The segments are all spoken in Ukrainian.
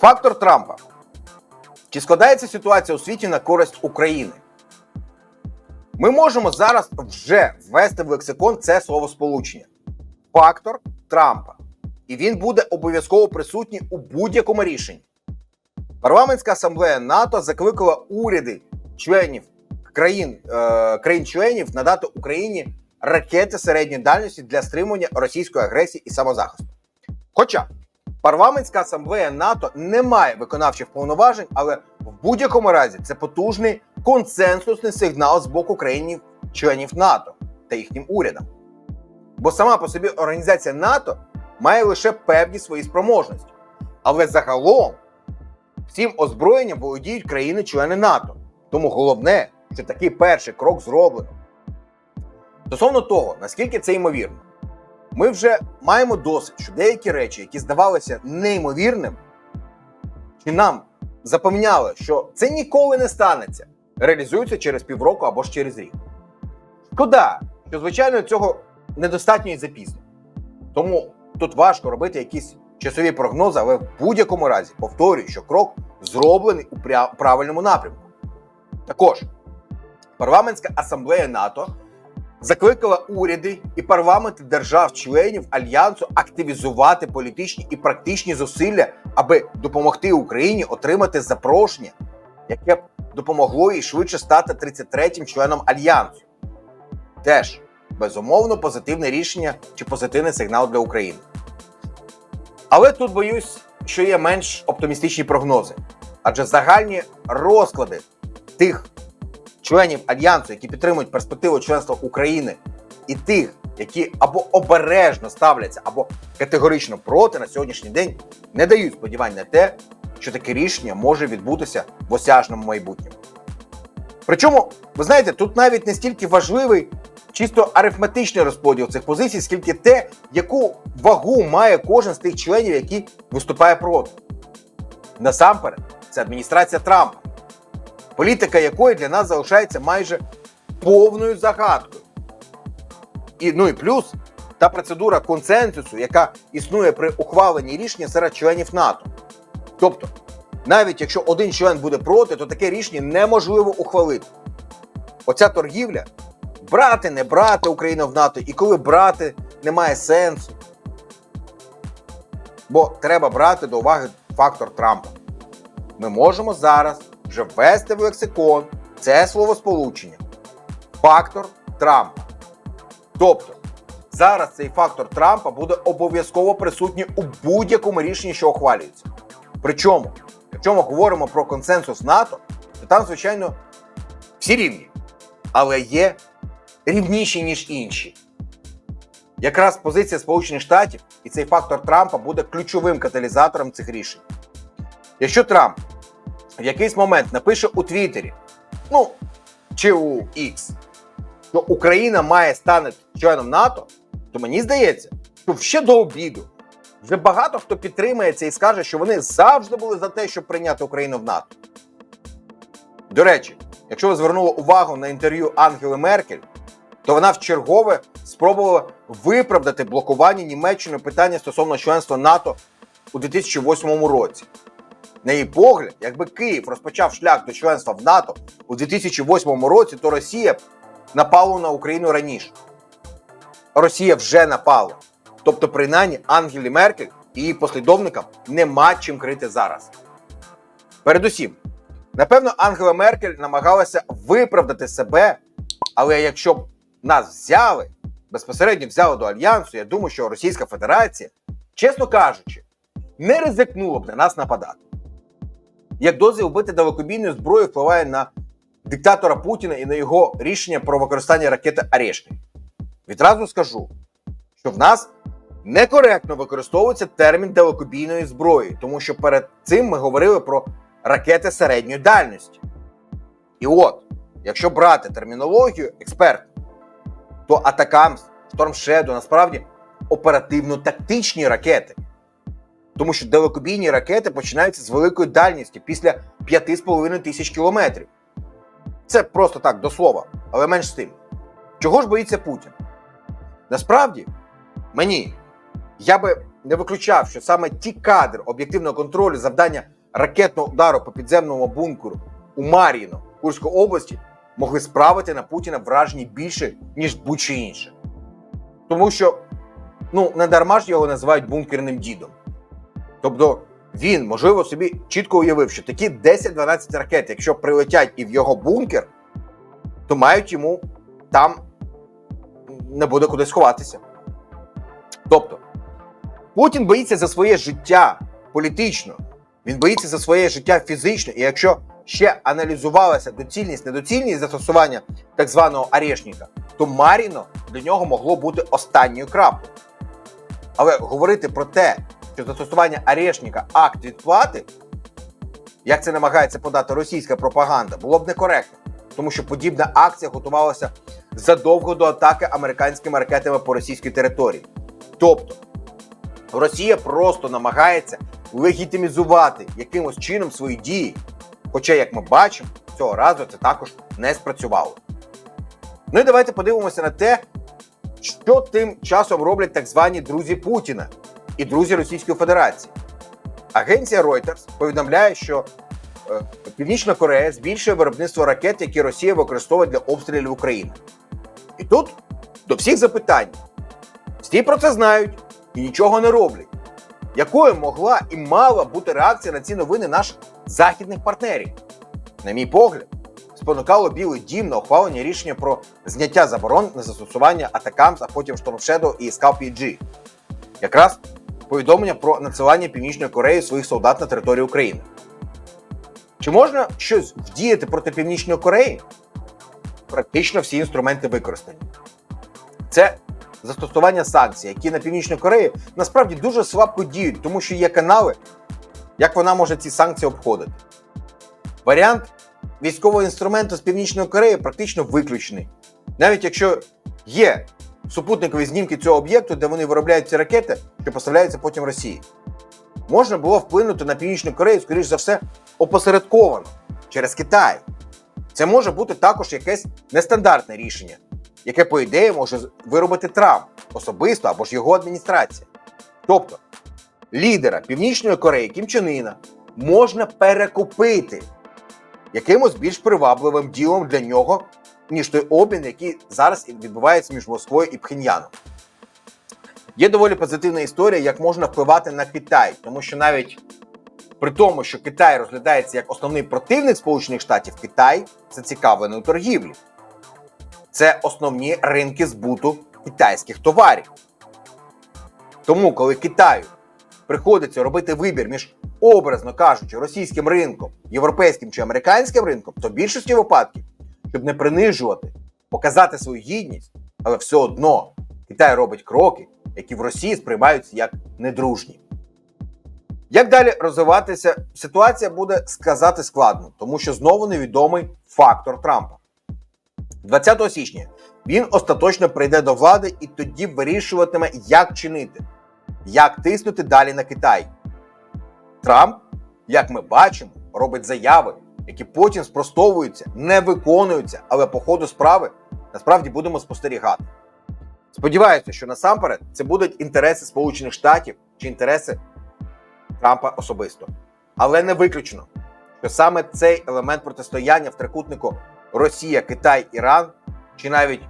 Фактор Трампа. Чи складається ситуація у світі на користь України? Ми можемо зараз вже ввести в лексикон це словосполучення. Фактор Трампа. І він буде обов'язково присутній у будь-якому рішенні. Парламентська асамблея НАТО закликала уряди членів країн, е, країн-членів надати Україні ракети середньої дальності для стримування російської агресії і самозахисту. Хоча парламентська асамблея НАТО не має виконавчих повноважень, але в будь-якому разі це потужний консенсусний сигнал з боку країн членів НАТО та їхнім урядам. Бо сама по собі організація НАТО має лише певні свої спроможності. Але загалом всім озброєнням володіють країни-члени НАТО. Тому головне, що такий перший крок зроблено. Стосовно того, наскільки це ймовірно, ми вже маємо досвід, що деякі речі, які здавалися неймовірним, чи нам запевняли, що це ніколи не станеться, реалізуються через півроку або ж через рік. Шкода, що звичайно цього недостатньо і запізно. Тому тут важко робити якісь часові прогнози, але в будь-якому разі повторюю, що крок зроблений у правильному напрямку. Також парламентська асамблея НАТО закликала уряди і парламенти держав-членів альянсу активізувати політичні і практичні зусилля, аби допомогти Україні отримати запрошення, яке б допомогло їй швидше стати 33-м членом альянсу. Теж безумовно позитивне рішення чи позитивний сигнал для України. Але тут боюсь, що є менш оптимістичні прогнози, адже загальні розклади тих членів альянсу, які підтримують перспективу членства України, і тих, які або обережно ставляться, або категорично проти на сьогоднішній день, не дають сподівань на те, що таке рішення може відбутися в осяжному майбутньому. Причому, ви знаєте, тут навіть не стільки важливий чисто арифметичний розподіл цих позицій, скільки те, яку вагу має кожен з тих членів, які виступає проти. Насамперед, це адміністрація Трампа, політика якої для нас залишається майже повною загадкою. І, ну і плюс та процедура консенсусу, яка існує при ухваленні рішення серед членів НАТО. Тобто, навіть якщо один член буде проти, то таке рішення неможливо ухвалити. Оця торгівля брати, не брати Україну в НАТО, і коли брати, немає сенсу. Бо треба брати до уваги фактор Трампа. Ми можемо зараз вже ввести в лексикон це словосполучення. Фактор Трампа. Тобто, зараз цей фактор Трампа буде обов'язково присутній у будь-якому рішенні, що ухвалюється. Причому, якщо ми говоримо про консенсус НАТО, то там, звичайно, всі рівні, але є рівніші, ніж інші. Якраз позиція Сполучених Штатів і цей фактор Трампа буде ключовим каталізатором цих рішень. Якщо Трамп в якийсь момент напише у Твіттері, ну чи у X, що Україна має стати членом НАТО, то мені здається, що ще до обіду вже багато хто підтримає це і скаже, що вони завжди були за те, щоб прийняти Україну в НАТО. До речі, якщо ви звернули увагу на інтерв'ю Ангели Меркель, то вона вчергове спробувала виправдати блокування Німеччиною питання стосовно членства НАТО у 2008 році. На її погляд, якби Київ розпочав шлях до членства в НАТО у 2008 році, то Росія б напала на Україну раніше. Росія вже напала. Тобто, принаймні, Ангелі Меркель і її послідовникам нема чим крити зараз. Передусім, напевно, Ангела Меркель намагалася виправдати себе, але якщо б нас взяли, безпосередньо взяли до альянсу, я думаю, що Російська Федерація, чесно кажучи, не ризикнула б на нас нападати. Як дозвіл бити далекобійною зброєю впливає на диктатора Путіна і на його рішення про використання ракети Орешник. Відразу скажу, що в нас некоректно використовується термін далекобійної зброї, тому що перед цим ми говорили про ракети середньої дальності. І от, якщо брати термінологію експерт, то Атакамс, Storm Shadow насправді оперативно-тактичні ракети. Тому що далекобійні ракети починаються з великої дальності після 5,5 тисяч кілометрів. Це просто так до слова, але менш з тим. Чого ж боїться Путін? Насправді, мені, я би не виключав, що саме ті кадри об'єктивного контролю завдання ракетного удару по підземному бункеру у Мар'їно Курської області могли справити на Путіна враження більше, ніж будь-що інше. Тому що ну не дарма ж його називають бункерним дідом. Тобто він, можливо, собі чітко уявив, що такі 10-12 ракет, якщо прилетять і в його бункер, то мають йому там не буде куди сховатися. Тобто, Путін боїться за своє життя політично, він боїться за своє життя фізично, і якщо ще аналізувалася доцільність, недоцільність застосування так званого арешника, то Маріно для нього могло бути останньою краплею. Але говорити про те, що застосування арешника акт відплати, як це намагається подати російська пропаганда, було б некоректно, тому що подібна акція готувалася задовго до атаки американськими ракетами по російській території. Тобто Росія просто намагається легітимізувати якимось чином свої дії. Хоча, як ми бачимо, цього разу це також не спрацювало. Ну і давайте подивимося на те, що тим часом роблять так звані друзі Путіна і друзі Російської Федерації. Агенція Reuters повідомляє, що е, Північна Корея збільшує виробництво ракет, які Росія використовує для обстрілів України. І тут до всіх запитань. Всі про це знають і нічого не роблять. Якою могла і мала бути реакція на ці новини наших західних партнерів? На мій погляд, спонукало Білий Дім на ухвалення рішення про зняття заборон на застосування Атакамс, а потім Shadow і PG. Якраз повідомлення про надсилання Північної Кореї своїх солдат на територію України. Чи можна щось вдіяти проти Північної Кореї? Практично всі інструменти використані. Це застосування санкцій, які на Північній Кореї насправді дуже слабко діють, тому що є канали, як вона може ці санкції обходити. Варіант військового інструменту з Північної Кореї практично виключений. Навіть якщо є супутникові знімки цього об'єкту, де вони виробляють ці ракети, що поставляються потім Росії, можна було вплинути на Північну Корею, скоріш за все, опосередковано через Китай. Це може бути також якесь нестандартне рішення, яке, по ідеї, може виробити Трамп особисто або ж його адміністрація. Тобто, лідера Північної Кореї Кім Чен Іна можна перекупити якимось більш привабливим ділом для нього, ніж той обмін, який зараз відбувається між Москвою і Пхеньяном. Є доволі позитивна історія, як можна впливати на Китай, тому що навіть при тому, що Китай розглядається як основний противник Сполучених Штатів, Китай зацікавлений у торгівлі. Це основні ринки збуту китайських товарів. Тому, коли Китаю приходиться робити вибір між, образно кажучи, російським ринком, європейським чи американським ринком, то в більшості випадків, щоб не принижувати, показати свою гідність, але все одно Китай робить кроки, які в Росії сприймаються як недружні. Як далі розвиватися, ситуація буде сказати складно, тому що знову невідомий фактор Трампа. 20 січня він остаточно прийде до влади і тоді вирішуватиме, як чинити, як тиснути далі на Китай. Трамп, як ми бачимо, робить заяви, які потім спростовуються, не виконуються, але по ходу справи насправді будемо спостерігати. Сподіваюся, що насамперед це будуть інтереси Сполучених Штатів чи інтереси Трампа особисто. Але не виключено, що саме цей елемент протистояння в трикутнику Росія, Китай, Іран, чи навіть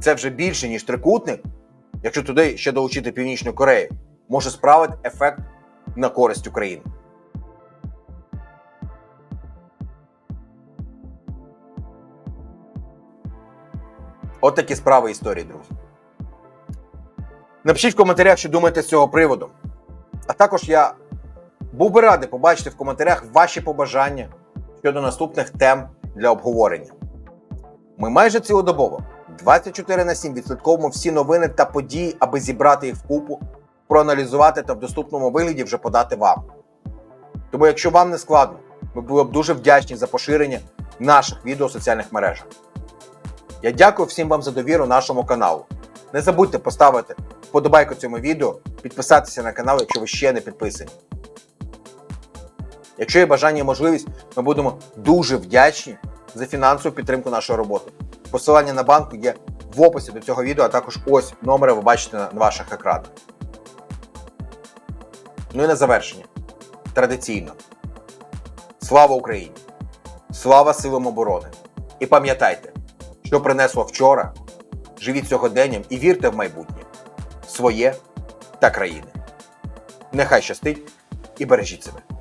це вже більше, ніж трикутник, якщо туди ще долучити Північну Корею, може справити ефект на користь України. От такі справи історії, друзі. Напишіть в коментарях, що думаєте з цього приводу. А також я був би радий побачити в коментарях ваші побажання щодо наступних тем для обговорення. Ми майже цілодобово 24 на 7 відслідковуємо всі новини та події, аби зібрати їх вкупу, проаналізувати та в доступному вигляді вже подати вам. Тому, якщо вам не складно, ми були б дуже вдячні за поширення наших відео в соціальних мережах. Я дякую всім вам за довіру нашому каналу. Не забудьте поставити вподобайку цьому відео, підписатися на канал, якщо ви ще не підписані. Якщо є бажання і можливість, ми будемо дуже вдячні за фінансову підтримку нашої роботи. Посилання на банку є в описі до цього відео, а також ось номери ви бачите на ваших екранах. Ну і на завершення. Традиційно. Слава Україні! Слава силам оборони! І пам'ятайте, що принесло вчора. Живіть сьогоденням і вірте в майбутнє своє та країни. Нехай щастить і бережіть себе.